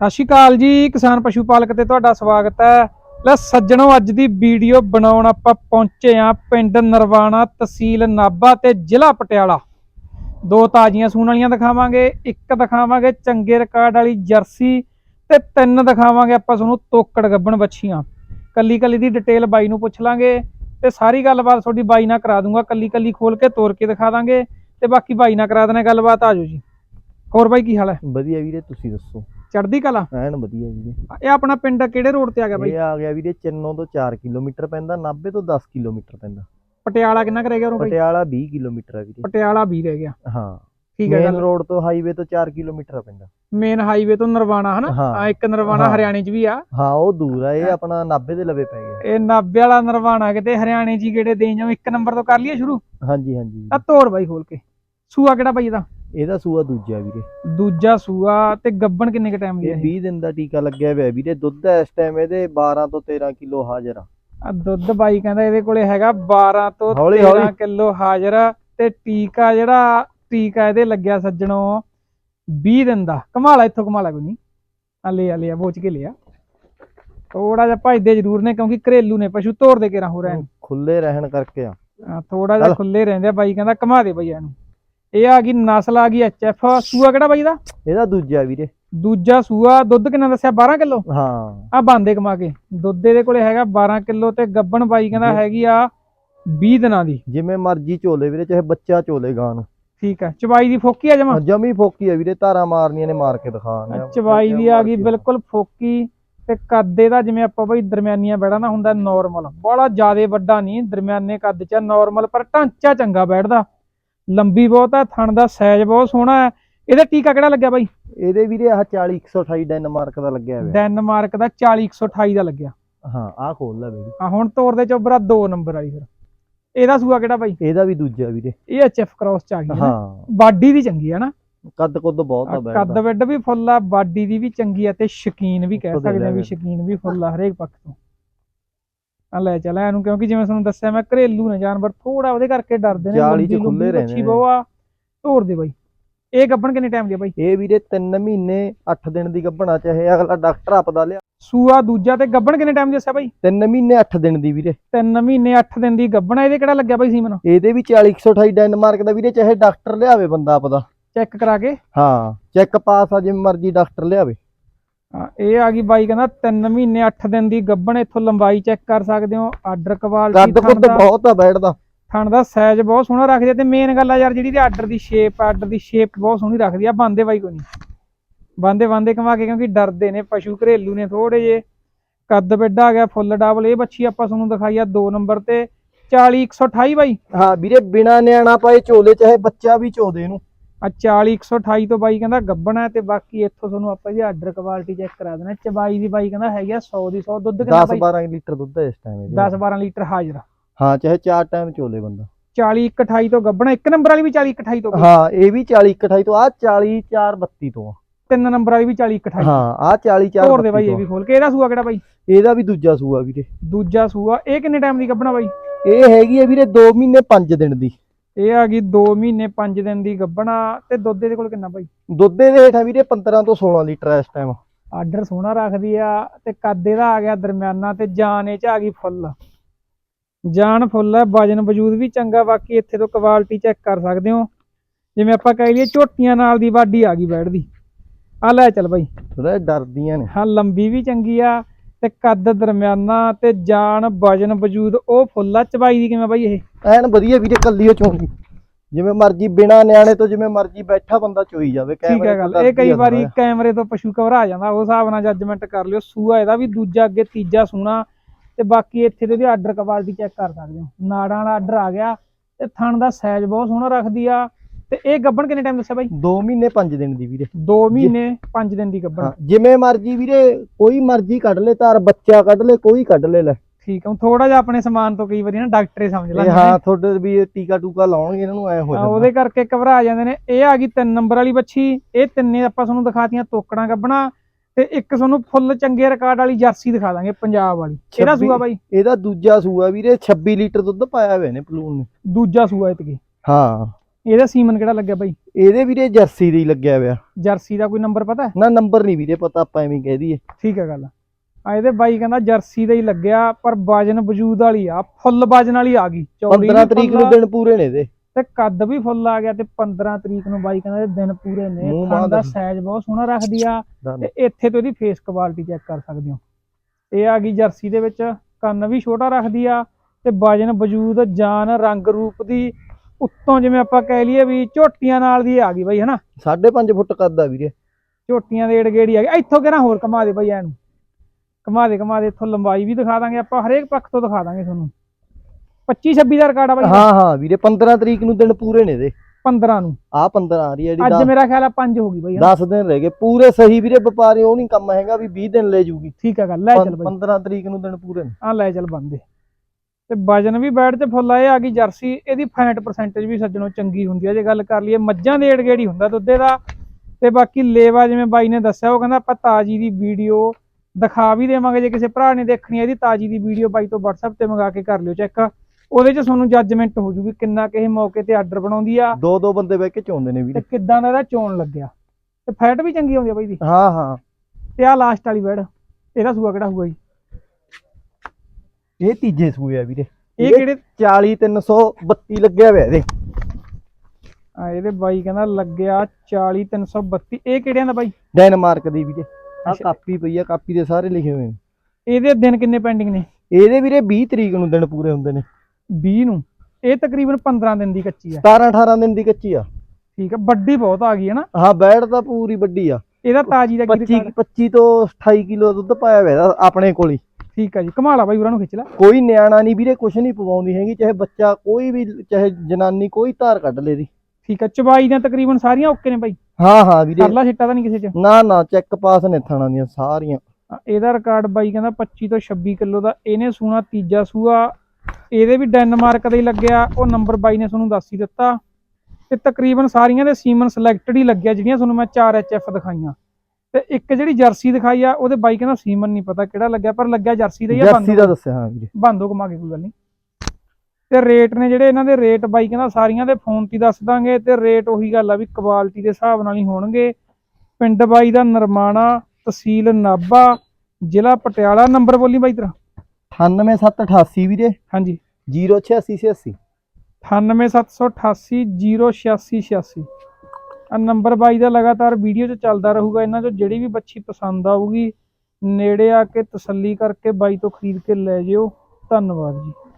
ਸਤਿ ਸ਼੍ਰੀ ਅਕਾਲ ਜੀ, ਕਿਸਾਨ ਪਸ਼ੂ ਪਾਲਕ ਤੇ ਤੁਹਾਡਾ ਸਵਾਗਤ ਹੈ। ਲੈ ਸੱਜਣੋ, ਅੱਜ ਦੀ ਵੀਡੀਓ ਬਣਾਉਣ ਆਪਾਂ ਪਹੁੰਚੇ ਆ ਪਿੰਡ ਨਰਵਾਣਾ ਤਹਿਸੀਲ ਨਾਭਾ ਤੇ ਜ਼ਿਲ੍ਹਾ ਪਟਿਆਲਾ। ਦੋ ਤਾਜ਼ੀਆਂ ਸੂਣ ਵਾਲੀਆਂ ਦਿਖਾਵਾਂਗੇ, ਇੱਕ ਦਿਖਾਵਾਂਗੇ ਚੰਗੇ ਰਿਕਾਰਡ ਵਾਲੀ ਜਰਸੀ ਤੇ ਤਿੰਨ ਦਿਖਾਵਾਂਗੇ ਆਪਾਂ ਤੁਹਾਨੂੰ ਤੋਕੜ ਗੱਬਣ ਬੱਚੀਆਂ ਕੱਲੀ ਕੱਲੀ ਦੀ ਡਿਟੇਲ ਬਾਈ ਨੂੰ ਪੁੱਛ ਲਾਂਗੇ ਤੇ ਸਾਰੀ ਗੱਲਬਾਤ ਤੁਹਾਡੀ ਬਾਈ ਨਾਲ ਕਰਾ ਦੂੰਗਾ ਕੱਲੀ ਕੱਲੀ ਖੋਲ ਕੇ ਤੋੜ ਕੇ ਦਿਖਾ ਦਾਂਗੇ ਤੇ ਬਾਕੀ ਬਾਈ ਨਾਲ ਕਰਾ ਦੇਣਾ ਗੱਲਬਾਤ ਆਜੋ ਜੀ। ਹੋਰ ਬਾਈ, ਕੀ ਹਾਲ ਹੈ? ਵਧੀਆ ਵੀਰੇ, ਤੁਸੀਂ ਦੱਸੋ? ਚੜ੍ਹਦੀ ਕਲਾ? ਐਨ ਵਧੀਆ ਵੀਰੇ ਇਹ ਆਪਣਾ ਪਿੰਡ ਕਿਹੜੇ ਰੋਡ ਤੇ ਆ ਗਿਆ ਬਾਈ? ਇਹ ਆ ਗਿਆ ਵੀਰੇ ਚੰਨੋ ਤੋਂ 4 ਕਿਲੋਮੀਟਰ ਪੈਂਦਾ ਨਾਭੇ ਤੋਂ 10 ਕਿਲੋਮੀਟਰ ਪੈਂਦਾ। ਪਟਿਆਲਾ ਕਿੰਨਾ ਕੁ ਰਹਿ ਗਿਆ ਉਰੋਂ ਬਾਈ? ਪਟਿਆਲਾ 20 ਕਿਲੋਮੀਟਰ ਆ ਵੀਰੇ। ਪਟਿਆਲਾ ਵੀ ਰਹਿ ਗਿਆ। ਹਾਂ। ਠੀਕ ਹੈ ਮੇਨ ਗੱਲ। ਰੋਡ ਤੋਂ ਹਾਈਵੇ ਤੋਂ 4 ਕਿਲੋਮੀਟਰ ਪੈਂਦਾ ਮੇਨ ਹਾਈਵੇ ਤੋਂ ਨਰਵਾਣਾ ਹਨਾ। ਆ ਇੱਕ ਨਰਵਾਣਾ। ਹਰਿਆਣੇ 'ਚ ਵੀ ਆ। ਹਾਂ ਉਹ ਦੂਰ ਆ ਇਹ ਆਪਣਾ ਨਾਭੇ ਦੇ ਲਵੇ ਪੈ ਗਿਆ। ਇਹ ਨਾਭੇ ਵਾਲਾ ਨਰਵਾਣਾ ਕਿਤੇ ਹਰਿਆਣੇ 'ਚ ਕਿਹੜੇ ਦੇ ਜਾਓ ਇੱਕ ਨੰਬਰ ਤੋਂ ਕਰ ਲਈਏ ਸ਼ੁਰੂ? ਹਾਂਜੀ ਹਾਂਜੀ। ਆ ਤੋੜ ਬਾਈ ਖੋਲ ਕੇ। ਸੂਆ ਕਿਹੜਾ ਬਾਈ ਇਹਦਾ? ਇਹਦਾ ਸੂਆ ਦੂਜਾ ਵੀਰੇ। ਦੂਜਾ ਸੂਆ ਤੇ ਗੱਬਣ ਕਿੰਨੇ ਕ ਟਾਈਮ ਦੀ ਇਹ? ਹੈ 20 ਦਿਨ ਦਾ ਟੀਕਾ ਲੱਗਿਆ ਹੋਇਆ ਵੀਰੇ। ਦੁੱਧ ਇਸ ਟਾਈਮ ਇਹਦੇ 12 ਤੋਂ 13 ਕਿਲੋ ਹਾਜ਼ਰ ਆ। ਆ ਦੁੱਧ ਬਾਈ ਕਹਿੰਦਾ ਇਹਦੇ ਕੋਲੇ ਹੈਗਾ 12 ਤੋਂ ਹੌਲੀ 13 ਹੌਲੀ। ਕਿਲੋ ਹਾਜ਼ਰ ਆ ਤੇ ਟੀਕਾ ਜਿਹੜਾ ਟੀਕਾ ਇਹਦੇ ਲੱਗਿਆ ਸੱਜਣੋ 20 ਦਿਨ ਦਾ। ਕਮਾਲਾ ਇੱਥੋਂ ਕਮਾਲਾ ਕੋਈ ਨਹੀਂ। ਆ ਲੈ ਆ ਲਿਆ ਬੋਚ ਕੇ ਲਿਆ ਥੋੜਾ ਜਿਹਾ ਭਜਦੇ ਜ਼ਰੂਰ ਨੇ ਕਿਉਂਕਿ ਘਰੇਲੂ ਨੇ ਪਸ਼ੂ ਤੋੜ ਦੇ ਕੇ ਹੋ ਰਹੇ ਖੁੱਲੇ ਰਹਿਣ ਕਰਕੇ ਆ। ਥੋੜਾ ਜਿਹਾ ਚੱਲ। ਖੁੱਲੇ ਰਹਿੰਦੇ ਆ ਬਾਈ ਕਹਿੰਦਾ ਕਮਾ ਦੇ ਬਈ ਇਹਨੂੰ। ਇਹ ਆ ਗਈ ਨਸਲ ਆ ਗਈ ਐਚਐਫ ਸੂਆ ਕਿਹੜਾ ਬਾਈ ਦਾ ਇਹਦਾ ਦੂਜਾ ਵੀਰੇ। ਦੂਜਾ ਸੂਆ ਦੁੱਧ ਕਿੰਨਾ ਦੱਸਿਆ? 12 ਕਿਲੋ? ਹਾਂ। ਆ ਬਾਂਦੇ ਕਮਾ ਕੇ। ਦੁੱਧ ਇਹਦੇ ਕੋਲੇ ਹੈਗਾ 12 ਕਿਲੋ ਤੇ ਗੱਬਣ ਬਾਈ ਕਹਿੰਦਾ। ਹੈਗੀ ਆ 20 ਦਿਨਾਂ ਦੀ। ਜਿਵੇਂ ਮਰਜ਼ੀ ਝੋਲੇ ਵੀਰੇ ਚਾਹੇ ਬੱਚਾ ਝੋਲੇ ਗਾਂ ਨੂੰ। ਠੀਕ ਹੈ ਚਵਾਈ ਦੀ ਫੋਕੀ ਆ ਜਮਾ? ਜਮੀ ਫੋਕੀ ਆ ਵੀਰੇ ਧਾਰਾਂ ਮਾਰਨੀਆਂ ਨੇ ਮਾਰ ਕੇ ਦਿਖਾਉਣੇ ਚਵਾਈ ਵੀ ਆ ਗਈ ਬਿਲਕੁਲ ਫੋਕੀ ਤੇ ਕੱਦੇ ਦਾ ਜਿਵੇਂ ਆਪਾਂ ਬਈ ਦਰਮਿਆਨੀਆਂ ਬੈੜਾ ਨਾ ਹੁੰਦਾ ਨਾਰਮਲ ਬੜਾ ਜ਼ਿਆਦਾ ਵੱਡਾ ਨਹੀਂ ਦਰਮਿਆਨੇ ਕੱਦ ਚ ਨਾਰਮਲ ਪਰ ਢਾਂਚਾ ਚੰਗਾ ਬੈਠਦਾ। ਲੰਬੀ ਬਹੁਤ ਆ ਥਣ ਦਾ ਸਾਈਜ਼ ਬਹੁਤ ਸੋਹਣਾ ਹੈ ਇਹਦਾ ਟੀਕਾ ਕਿਹੜਾ ਲੱਗਿਆ ਬਾਈ? ਇਹਦੇ ਵੀਰੇ ਆਹ 40 128 ਡੈਨਮਾਰਕ ਦਾ ਲੱਗਿਆ ਹੋਇਆ। ਡੈਨਮਾਰਕ ਦਾ 40128 ਦਾ ਲੱਗਿਆ। ਹਾਂ ਆਹ ਖੋਲ ਲੈ ਵੀਰੇ ਆ ਹੁਣ ਤੋਰ ਦੇ ਚੋਬਰਾ 2 ਨੰਬਰ ਵਾਲੀ ਫਿਰ। ਇਹਦਾ ਸੂਆ ਕਿਹੜਾ ਬਾਈ? ਇਹਦਾ ਵੀ ਦੂਜਾ ਵੀਰੇ। ਇਹ ਐਚਐਫ ਕ੍ਰਾਸ ਚ ਆ ਗਈ ਹਾਂ ਬਾਡੀ ਦੀ ਚੰਗੀ ਹੈ ਨਾ। ਕੱਦ ਕੁੱਦ ਬਹੁਤ ਆ ਕੱਦ ਬੈਠਦਾ ਵਿੱਡ ਵੀ ਫੁੱਲ ਆ ਬਾਡੀ ਦੀ ਵੀ ਚੰਗੀ ਆ ਤੇ ਸ਼ਕੀਨ ਵੀ ਕਹਿ ਸਕਦੇ ਆ ਵੀ ਸ਼ਕੀਨ ਵੀ ਫੁੱਲ ਆ ਹਰੇਕ ਪੱਖ ਤੋਂ। ਆ ਲੈ ਚੱਲ ਇਹਨੂੰ ਕਿਉਂਕਿ ਜਿਵੇਂ ਤੁਹਾਨੂੰ ਦੱਸਿਆ ਮੈਂ ਘਰੇਲੂ ਨੇ ਜਾਨਵਰ ਥੋੜਾ ਉਹਦੇ ਕਰਕੇ ਡਰਦੇ ਨੇ ਜਾਲੀ 'ਚ ਖੁੱਲੇ ਰਹਿੰਦੇ ਨੇ। ਬਹੁਤ ਆ ਤੋੜ ਦੇ ਬਾਈ। ਇਹ ਗੱਬਣ ਕਿੰਨੇ ਟਾਈਮ ਦੀ ਬਾਈ? ਇਹ ਵੀਰੇ 3 ਮਹੀਨੇ 8 ਦਿਨ ਦੀ ਗੱਭਣਾ ਚਾਹੇ ਅਗਲਾ ਡਾਕਟਰ ਆਪਦਾ ਲਿਆ। ਸੂਆ ਦੂਜਾ ਤੇ ਗੱਬਣ ਕਿੰਨੇ ਟਾਈਮ ਦੀ ਦੱਸਿਆ ਬਾਈ? 3 ਮਹੀਨੇ 8 ਦਿਨ ਦੀ ਵੀਰੇ। 3 ਮਹੀਨੇ 8 ਦਿਨ ਦੀ ਗੱਬਣ ਆ ਇਹਦੇ ਕਿਹੜਾ ਲੱਗਿਆ ਬਾਈ ਸੀਮਨ? ਇਹਦੇ ਵੀ 40 128 ਡੈਨਮਾਰਕ ਦਾ ਵੀਰੇ ਚਾਹੇ ਡਾਕਟਰ ਲਿਆਵੇ ਬੰਦਾ ਆਪਦਾ। ਚੈੱਕ ਕਰਾ ਕੇ। ਹਾਂ ਚੈੱਕ ਪਾਸ ਆ ਜਿਵੇਂ ਮਰਜ਼ੀ ਡਾਕਟਰ ਲਿਆਵੇ। ਇਹ ਆ ਗਈ ਬਾਈ ਕਹਿੰਦਾ 3 ਮਹੀਨੇ 8 ਦਿਨ ਦੀ ਗੱਬਣ ਇੱਥੋਂ ਲੰਬਾਈ ਚੈੱਕ ਕਰ ਸਕਦੇ ਹੋ। ਆਰਡਰ ਕੁਆਲਿਟੀ ਕੱਦ ਕੁੱਦ ਬਹੁਤ ਆ ਬੈਠਦਾ ਥਣ ਦਾ ਸਾਈਜ਼ ਬਹੁਤ ਸੋਹਣਾ ਰੱਖਦੀ ਤੇ ਮੇਨ ਗੱਲ ਆ ਯਾਰ ਜਿਹੜੀ ਦੀ ਆਰਡਰ ਦੀ ਸ਼ੇਪ ਆਰਡਰ ਦੀ ਸ਼ੇਪ ਬਹੁਤ ਸੋਹਣੀ ਰੱਖਦੀ ਆ ਬੰਦੇ ਬਾਈ ਕੋਈ ਨਹੀਂ ਬੰਦੇ ਬੰਦੇ ਕਮਾ ਕੇ ਕਿਉਂਕਿ ਡਰਦੇ ਨੇ ਪਸ਼ੂ ਘਰੇਲੂ ਨੇ ਥੋੜੇ ਜੇ ਕੱਦ ਵੱਡਾ ਆ ਗਿਆ ਫੁੱਲ ਡਬਲ ਇਹ ਬੱਚੀ ਆਪਾਂ ਤੁਹਾਨੂੰ ਦਿਖਾਈ ਆ 2 ਨੰਬਰ ਤੇ। 40 128 ਬਾਈ। ਹਾਂ ਵੀਰੇ ਬਿਨਾ ਨਿਆਣਾ ਪਾਏ ਝੋਲੇ ਚਾਹੇ ਬੱਚਾ ਵੀ ਝੋਦੇ ਨੂੰ ਆ 40 128 ਤੋਂ ਬਾਈ ਕਹਿੰਦਾ ਗੱਬਣਾ ਤੇ ਬਾਕੀ ਇੱਥੋਂ ਤੁਹਾਨੂੰ ਆਪਾਂ ਜੀ ਆਰਡਰ ਕੁਆਲਿਟੀ ਚੈੱਕ ਕਰਾ ਦੇਣਾ। ਚਬਾਈ ਦੀ ਬਾਈ ਕਹਿੰਦਾ ਹੈਗੀ ਆ 100 ਦੀ 100 ਦੁੱਧ ਕਿੰਨਾ 10 ਬਾਈ। 12 ਲੀਟਰ ਦੁੱਧ ਹੈ ਇਸ ਟਾਈਮ ਇਹਦੇ 10 12 ਲੀਟਰ ਹਾਜ਼ਰ ਹਾਂ ਚਾਹੇ ਚਾਰ ਟਾਈਮ ਝੋਲੇ ਬੰਦਾ। 40 128 ਤੋਂ ਗੱਬਣਾ ਇੱਕ ਨੰਬਰ ਵਾਲੀ ਵੀ 40 128 ਤੋਂ ਹਾਂ ਇਹ ਵੀ 40 28 ਤੋਂ ਆ 40 4 32 ਤੋਂ ਆ। ਤਿੰਨ ਨੰਬਰ ਵਾਲੀ ਵੀ 40 128 ਹਾਂ ਆ 40 4 ਹੋਰ ਦੇ ਬਾਈ ਇਹ ਵੀ ਖੋਲ ਕੇ ਇਹਦਾ ਸੂਆ ਕਿਹੜਾ ਬਾਈ? ਇਹਦਾ ਵੀ ਦੂਜਾ ਸੂਆ ਵੀਰੇ। ਦੂਜਾ ਸੂਆ ਇਹ ਕਿੰਨੇ ਟਾਈਮ ਦੀ ਗੱਭਣਾ ਬਾਈ? ਇਹ ਹੈਗੀ ਹੈ ਵੀਰੇ 2 ਮਹੀਨੇ 5 ਦਿਨ ਦੀ। ਇਹ ਆ ਗਈ 2 ਮਹੀਨੇ 5 ਦਿਨ ਦੀ ਗੱਭਣਾ ਤੇ ਦੁੱਧ ਇਹਦੇ ਕੋਲ ਕਿੰਨਾ ਬਾਈ? ਦੁੱਧ ਦੇ ਹੇਠ ਵੀਰੇ 15 ਤੋਂ 16 ਲੀਟਰ ਇਸ ਟਾਈਮ ਆਰਡਰ ਸੋਹਣਾ ਰੱਖਦੀ ਆ ਤੇ ਕੱਦ ਇਹਦਾ ਆ ਗਿਆ ਦਰਮਿਆਨਾ ਤੇ ਜਾਨ ਇਹ ਚ ਆ ਗਈ ਫੁੱਲ। ਜਾਨ ਫੁੱਲ ਹੈ ਵਜਨ ਵਜੂਦ ਵੀ ਚੰਗਾ ਬਾਕੀ ਇੱਥੇ ਤੋਂ ਕੁਆਲਿਟੀ ਚੈੱਕ ਕਰ ਸਕਦੇ ਹੋ। ਜਿਵੇਂ ਆਪਾਂ ਕਹਿ ਲਈਏ ਝੋਟੀਆਂ ਨਾਲ ਦੀ ਵਾਢੀ ਆ ਗਈ ਬੈਠ ਦੀ ਆ ਲੈ ਚੱਲ ਬਾਈ। ਥੋੜਾ ਡਰਦੀਆਂ ਨੇ। ਹਾਂ ਲੰਬੀ ਵੀ ਚੰਗੀ ਆ ਤੇ ਕੱਦ ਦਰਮਿਆਨਾ ਤੇ ਜਾਨ ਵਜਨ ਵਜੂਦ ਉਹ ਫੁੱਲ ਚਬਾਈ ਦੀ ਕਿਵੇਂ ਬਾਈ ਇਹ? ਐਨ ਵਧੀਆ ਵੀਰੇ ਕੱਲੀ ਉਹ ਚੋਂਦੀ ਜਿਵੇਂ ਮਰਜ਼ੀ ਬਿਨਾ ਨਿਆਣੇ ਤੋਂ ਜਿਵੇਂ ਮਰਜ਼ੀ ਬੈਠਾ ਬੰਦਾ ਚੋਈ ਜਾਵੇ ਠੀਕ ਹੈ ਗੱਲ ਇਹ ਕਈ ਵਾਰੀ ਕੈਮਰੇ ਤੋਂ ਪਸ਼ੂ ਘਬਰਾ ਜਾਂਦਾ ਉਸ ਹਿਸਾਬ ਨਾਲ ਜੱਜਮੈਂਟ ਕਰ ਲਿਓ ਸੂਆ ਇਹਦਾ ਵੀ ਦੂਜਾ ਅੱਗੇ ਤੀਜਾ ਸੂਣਾ ਤੇ ਬਾਕੀ ਇੱਥੇ ਤੇ ਵੀ ਆਰਡਰ ਕੁਆਲਿਟੀ ਚੈੱਕ ਕਰ ਸਕਦੇ ਹੋ। ਨਾੜਾਂ ਵਾਲਾ ਆਰਡਰ ਆ ਗਿਆ ਤੇ ਥਣ ਦਾ ਸਾਈਜ਼ ਬਹੁਤ ਸੋਹਣਾ ਰੱਖਦੀ ਆ ਤੇ ਇਹ ਗੱਬਣ ਕਿੰਨੇ ਟਾਈਮ ਦੱਸਿਆ ਬਾਈ? ਜਿਹਾ। ਦੋ ਮਹੀਨੇ 5 ਦਿਨ ਦੀ ਵੀਰੇ। 2 ਮਹੀਨੇ 5 ਦਿਨ ਦੀ ਗੱਬਣ। ਹਾਂ, ਜਿਵੇਂ ਮਰਜ਼ੀ ਵੀਰੇ ਕੋਈ ਮਰਜ਼ੀ ਕੱਢ ਲੈ ਤਾਰ ਬੱਚਾ ਕੱਢ ਲੈ ਕੋਈ ਕੱਢ ਲੈ ਲੈ। ਠੀਕ ਆ ਥੋੜਾ ਜਿਹਾ ਆਪਣੇ ਸਮਾਨ ਤੋਂ ਕਈ ਵਾਰੀ ਨਾ ਡਾਕਟਰੇ ਸਮਝ ਲੈਂਦੇ ਹਾਂ ਤੁਹਾਡੇ ਵੀ ਟੀਕਾ ਟੂਕਾ ਲਾਉਣਗੇ ਇਹਨਾਂ ਨੂੰ ਐ ਹੋ ਹਾਂ, ਜਾਂਦਾ। ਉਹਦੇ ਕਰਕੇ ਘਬਰਾ ਜਾਂਦੇ ਨੇ। ਇਹ ਆ ਗਈ 3 ਨੰਬਰ ਵਾਲੀ ਬੱਚੀ। ਇਹ ਤਿੰਨੇ ਆਪਾਂ ਤੁਹਾਨੂੰ ਦਿਖਾਤੀਆਂ ਤੋਕੜਾਂ ਗੱਬਣਾ। ਤੇ ਇੱਕ ਤੁਹਾਨੂੰ ਫੁੱਲ ਚੰਗੇ ਰਿਕਾਰਡ ਵਾਲੀ ਜਰਸੀ ਦਿਖਾ ਦਾਂਗੇ ਪੰਜਾਬ ਵਾਲੀ। ਛੱਬੀ- ਸੂਆ ਬਾਈ? ਇਹਦਾ ਦੂਜਾ ਸੂਆ ਵੀਰੇ 26 ਲੀਟਰ ਦੁੱਧ ਪਾਇਆ ਹੋਇਆ ਨੇ ਪਲੂਨ ਨੇ। ਦੂਜਾ ਸੂਆ ਇਤਕੀ। ਹਾਂ। ਇਹਦਾ ਸੀਮਨ ਕਿਹੜਾ ਲੱਗਿਆ ਬਾਈ? ਇਹਦੇ ਵੀਰੇ ਜਰਸੀ ਦੇ ਹੀ ਲੱਗਿਆ ਹੋਇਆ। ਜਰਸੀ ਦਾ ਕੋਈ ਨੰਬਰ ਪਤਾ ਹੈ? ਨਾ ਨੰਬਰ ਨਹੀਂ ਵੀਰੇ ਪਤਾ ਆਪਾਂ ਐਵੇਂ ਕਹਿ ਦਈਏ। ਠੀਕ ਹੈ ਗੱਲ। ਆ ਇਹਦੇ ਬਾਈ ਕਹਿੰਦਾ ਜਰਸੀ ਦਾ ਹੀ ਲੱਗਿਆ ਪਰ ਵਜਨ ਵਜੂਦ ਵਾਲੀ ਆ ਫੁੱਲ ਵਜਨ ਵਾਲੀ ਆ ਗਈ। ਚੌੜੀ 15 ਵੀ ਤਰੀਕ ਨੂੰ ਦਿਨ ਪੂਰੇ ਨੇ ਇਹਦੇ। ਤੇ ਕੱਦ ਵੀ ਫੁੱਲ ਆ ਗਿਆ ਤੇ 15 ਤਰੀਕ ਨੂੰ ਬਾਈ ਕਹਿੰਦਾ ਦਿਨ ਪੂਰੇ ਨੇ। ਥਣ ਦਾ। ਸਾਈਜ਼ ਬਹੁਤ ਸੋਹਣਾ ਰੱਖਦੀ ਆ। ਤੇ ਇੱਥੇ ਤੋਂ ਇਹਦੀ ਫੇਸ ਕੁਆਲਿਟੀ ਚੈੱਕ ਕਰ ਸਕਦੇ ਹੋ। ਇਹ ਆ ਗਈ ਜਰਸੀ ਦੇ ਵਿੱਚ ਕੰਨ ਵੀ ਛੋਟਾ ਰੱਖਦੀ ਆ ਤੇ ਵਜਨ ਵਜੂਦ ਜਾਨ ਰੰਗ ਰੂਪ ਦੀ ਉੱਤੋਂ ਜਿਵੇਂ ਆਪਾਂ ਕਹਿ ਲਈਏ ਵੀ ਝੋਟੀਆਂ ਨਾਲ ਦੀ ਆ ਗਈ ਬਾਈ ਹਨਾ? 5.5 ਫੁੱਟ ਕੱਦ ਆ ਵੀਰੇ। ਝੋਟੀਆਂ ਦੇ ਏੜਗੇੜੀ ਆ ਗਈ ਇੱਥੋਂ ਕਿਹੜਾ ਹੋਰ ਕਮਾ ਦੇ ਬਾਈ ਇਹਨੂੰ? ਕਮਾ ਦੇ ਕਮਾ ਦੇ ਇੱਥੋਂ ਲੰਬਾਈ ਵੀ ਦਿਖਾ ਦਾਂਗੇ ਆਪਾਂ ਹਰੇਕ ਪੱਖ ਤੋਂ ਦਿਖਾ ਦਾਂਗੇ ਤੁਹਾਨੂੰ। 25 26 ਦਾ ਰਿਕਾਰਡ ਆ ਬਾਈ ਹਾਂ ਹਾਂ ਵੀਰੇ 15 ਤਰੀਕ ਨੂੰ ਦਿਨ ਪੂਰੇ ਨੇ ਇਹਦੇ। 15 ਨੂੰ। ਆ 15 ਆ ਰਹੀ ਹੈ ਅੱਜ ਜਿਹੜੀ ਮੇਰਾ ਖਿਆਲ ਆ 5 ਹੋ ਗਈ ਬਾਈ ਹਨਾ? 10 ਦਿਨ ਰਹਿ ਗਏ। ਪੂਰੇ ਸਹੀ ਵੀਰੇ ਵਪਾਰੀ ਉਹ ਨਹੀਂ ਕੰਮ ਹੈਗਾ ਵੀ 20 ਦਿਨ ਲੈ ਜੂਗੀ। ਠੀਕ ਆ ਗੱਲ ਲੈ ਚੱਲ ਬਾਈ। 15 ਤਰੀਕ ਨੂੰ ਦਿਨ ਪੂਰੇ ਨੇ। ਆ ਲੈ ਚੱਲ ਬੰਦੇ। ਤੇ ਵਜਨ ਵੀ ਬੈਠ ਤੇ ਫੁੱਲ ਆਏ ਆ ਗਈ ਜਰਸੀ ਇਹਦੀ ਫੈਟ ਪਰਸੈਂਟੇਜ ਵੀ ਸੱਜਣੋ ਚੰਗੀ ਹੁੰਦੀ ਆ ਜੇ ਗੱਲ ਕਰ ਲਈਏ ਮੱਝਾਂ ਦੇ ਏੜਗੇੜੀ ਹੁੰਦਾ ਦੁੱਧੇ ਦਾ ਤੇ ਬਾਕੀ ਲੇਵਾ ਜਿਵੇਂ ਬਾਈ ਨੇ ਦੱਸਿਆ ਉਹ ਕਹਿੰਦਾ ਆਪਾਂ ਤਾਜੀ ਦੀ ਵੀਡੀਓ ਦਿਖਾ ਵੀ ਦੇਵਾਂਗੇ ਜੇ ਕਿਸੇ ਭਰਾ ਨੇ ਦੇਖਣੀ ਹੈ ਇਹਦੀ ਤਾਜੀ ਦੀ ਵੀਡੀਓ ਬਾਈ ਤੋਂ WhatsApp ਤੇ ਮੰਗਾ ਕੇ ਕਰ ਲਿਓ ਚੈੱਕ ਉਹਦੇ 'ਚ ਤੁਹਾਨੂੰ ਜੱਜਮੈਂਟ ਹੋ ਜੂਗੀ ਕਿੰਨਾ ਕਿਸੇ ਮੌਕੇ ਤੇ ਆਰਡਰ ਬਣਾਉਂਦੀ ਆ ਦੋ ਦੋ ਬੰਦੇ ਬਹਿ ਕੇ ਚੋਂਦੇ ਨੇ ਤੇ ਵੀਰੇ ਕਿੱਦਾਂ ਦਾ ਇਹਦਾ ਚੋਣ ਲੱਗਿਆ। ਤੇ ਫੈਟ ਵੀ ਚੰਗੀ ਆਉਂਦੀ ਆ ਬਾਈ ਦੀ। ਹਾਂ ਹਾਂ। ਤੇ ਆ ਲਾਸਟ ਵਾਲੀ ਬੈੜ ਇਹਦਾ ਸੂਆ ਕਿਹੜਾ ਹੋਊਗਾ ਜੀ? ਇਹ ਤੀਜੇ ਸੂਏ ਆ ਵੀਰੇ। ਇਹ ਕਿਹੜੇ? 40332 ਲੱਗਿਆ ਹੋਇਆ ਇਹਦੇ। ਆ ਇਹਦੇ ਬਾਈ ਕਹਿੰਦਾ ਲੱਗਿਆ 40332 ਇਹ ਕਿਹੜਿਆਂ ਦਾ ਬਾਈ? ਡੈਨਮਾਰਕ ਦੀ ਵੀਰੇ। ਆ। ਕਾਪੀ ਪਈ ਆ ਕਾਪੀ ਦੇ ਸਾਰੇ ਲਿਖੇ ਹੋਏ ਨੇ। ਇਹਦੇ ਦਿਨ ਕਿੰਨੇ ਪੈਂਡਿੰਗ ਨੇ? ਇਹਦੇ ਵੀਰੇ 20 ਤਰੀਕ ਨੂੰ ਦਿਨ ਪੂਰੇ ਹੁੰਦੇ ਨੇ। 20 ਨੂੰ? ਇਹ ਤਕਰੀਬਨ 15 ਦਿਨ ਦੀ ਕੱਚੀ ਆ। 17 18 ਦਿਨ ਦੀ ਕੱਚੀ ਆ। ਠੀਕ ਆ ਵੱਡੀ ਬਹੁਤ ਆ ਗਈ ਹੈ ਨਾ? ਹਾਂ ਬੈੜ ਤਾਂ ਪੂਰੀ ਵੱਡੀ ਆ। ਇਹਦਾ ਤਾਜੀ ਦਾ ਕੀ 25 ਰਿਕਾਰਡ? 25 ਤੋਂ 28 ਕਿਲੋ ਦੁੱਧ ਪਾਇਆ ਹੋਇਆ ਆਪਣੇ ਕੋਲ ਹੀ। ਠੀਕ ਆ ਜੀ ਕਮਾਲਾ ਬਾਈ ਉਹਨਾਂ ਨੂੰ ਖਿੱਚ ਲੈ। ਕੋਈ ਨਿਆਣਾ ਨਹੀਂ ਵੀਰੇ ਕੁਛ ਨਹੀਂ ਪਵਾਉਂਦੀ ਹੈਗੀ ਚਾਹੇ ਬੱਚਾ ਕੋਈ ਵੀ ਚਾਹੇ ਜਨਾਨੀ ਕੋਈ ਧਾਰ ਕੱਢ ਲੇ ਦੀ ਠੀਕ ਆ ਚਬਾਈ ਦੀਆਂ ਤਕਰੀਬਨ ਸਾਰੀਆਂ ਓਕੇ ਨੇ ਬਾਈ। ਹਾਂ ਹਾਂ ਵੀਰੇ। ਕਰਲਾ ਛਿੱਟਾ ਤਾਂ ਨਹੀਂ ਕਿਸੇ ਚ। ਨਾ ਨਾ ਚੈੱਕ ਪਾਸ ਨੇ ਥਾਣਾ ਦੀਆਂ ਸਾਰੀਆਂ। ਇਹਦਾ ਰਿਕਾਰਡ ਬਾਈ ਕਹਿੰਦਾ 25 ਤੋਂ 26 ਕਿਲੋ ਦਾ ਇਹਨੇ ਸੂਣਾ ਤੀਜਾ ਸੂਆ। ਇਹਦੇ ਵੀ ਡੈਨਮਾਰਕ ਦਾ ਹੀ ਲੱਗਿਆ ਉਹ ਨੰਬਰ ਬਾਈ ਨੇ ਤੁਹਾਨੂੰ ਦੱਸ ਹੀ ਦਿੱਤਾ। ਤੇ ਤਕਰੀਬਨ ਸਾਰੀਆਂ ਦੇ ਸੀਮਨ ਸਿਲੈਕਟਡ ਹੀ ਲੱਗਿਆ ਜਿਹੜੀਆਂ ਤੁਹਾਨੂੰ ਮੈਂ 4 ਐਚਐਫ ਦਿਖਾਈਆਂ। ਤੇ ਇੱਕ ਜਿਹੜੀ ਜਰਸੀ ਦਿਖਾਈ ਆ ਉਹਦੇ ਬਾਈ ਕਹਿੰਦਾ ਸੀਮਨ ਨਹੀਂ ਪਤਾ ਕਿਹੜਾ ਲੱਗਿਆ ਪਰ ਲੱਗਿਆ ਜਰਸੀ ਦਾ ਹੀ ਆ ਜਰਸੀ ਦਾ ਦੱਸਿਆ ਹਾਂ ਵੀਰੇ ਬੰਦੋ ਕਮਾ ਕੇ ਕੋਈ ਗੱਲ ਨਹੀਂ ਤੇ ਰੇਟ ਨੇ ਜਿਹੜੇ ਇਹਨਾਂ ਦੇ ਰੇਟ ਬਾਈ ਕਹਿੰਦਾ ਸਾਰੀਆਂ ਦੇ ਫੋਨ ਤੇ ਦੱਸ ਦਾਂਗੇ ਤੇ ਰੇਟ ਉਹੀ ਗੱਲ ਆ ਵੀ ਕੁਆਲਿਟੀ ਦੇ ਹਿਸਾਬ ਨਾਲ ਹੀ ਹੋਣਗੇ। ਪਿੰਡ ਬਾਈ ਦਾ ਨਰਮਾਣਾ ਤਹਿਸੀਲ ਨਾਭਾ ਜ਼ਿਲ੍ਹਾ ਪਟਿਆਲਾ ਨੰਬਰ ਬੋਲੀ ਬਾਈ ਤੇਰਾ। 98788 ਵੀਰੇ। ਹਾਂਜੀ। 08686 9878808686 ਆ ਨੰਬਰ ਬਾਈ ਦਾ ਲਗਾਤਾਰ ਵੀਡੀਓ 'ਚ ਚੱਲਦਾ ਰਹੂਗਾ। ਇਹਨਾਂ 'ਚੋਂ ਜਿਹੜੀ ਵੀ ਬੱਚੀ ਪਸੰਦ ਆਊਗੀ, ਨੇੜੇ ਆ ਕੇ ਤਸੱਲੀ ਕਰਕੇ ਬਾਈ ਤੋਂ ਖਰੀਦ ਕੇ ਲੈ ਜਿਓ। ਧੰਨਵਾਦ ਜੀ।